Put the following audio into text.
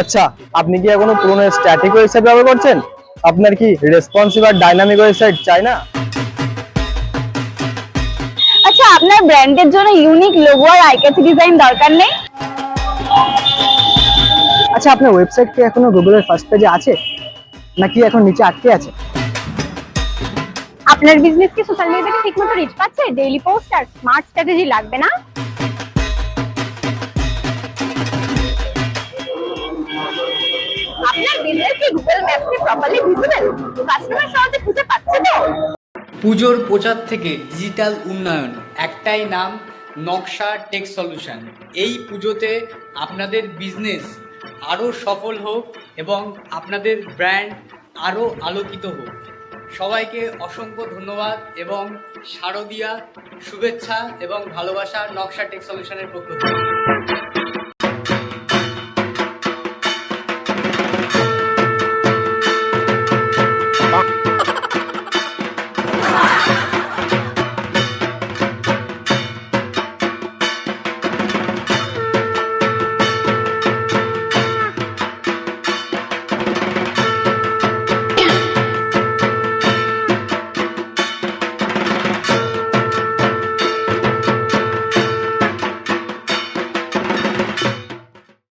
আচ্ছা আপনি কি এখনও পুরনো স্ট্যাটিক ওয়েবসাইট ব্যবহার করছেন? আপনার কি রেসপন্সিভ আর ডাইনামিক ওয়েবসাইট চাই না? আচ্ছা আপনার ব্র্যান্ডের জন্য ইউনিক লোগো আর আইকেথি ডিজাইন দরকার নেই? আচ্ছা আপনার ওয়েবসাইট কি এখনও গুগলের ফার্স্ট পেজে আছে? নাকি এখন নিচে আটকে আছে? আপনার বিজনেস কি সোশ্যাল মিডিয়াতে ঠিকমতো রিচ পাচ্ছে? ডেইলি পোস্ট আর স্মার্ট স্ট্র্যাটেজি লাগবে না? গুগল ম্যাপসে প্রপারলি ভিজিবল কাস্টমার সহজে খুঁজে পাচ্ছে তো? পুজোর প্রচার থেকে ডিজিটাল উন্নয়ন, একটাই নাম, নকশা টেক সলিউশন এই পুজোতে আপনাদের বিজনেস আরও সফল হোক এবং আপনাদের ব্র্যান্ড আরও আলোকিত হোক। সবাইকে অসংখ্য ধন্যবাদ এবং শারদিয়া শুভেচ্ছা এবং ভালোবাসা নকশা টেক সলিউশনের পক্ষ থেকে।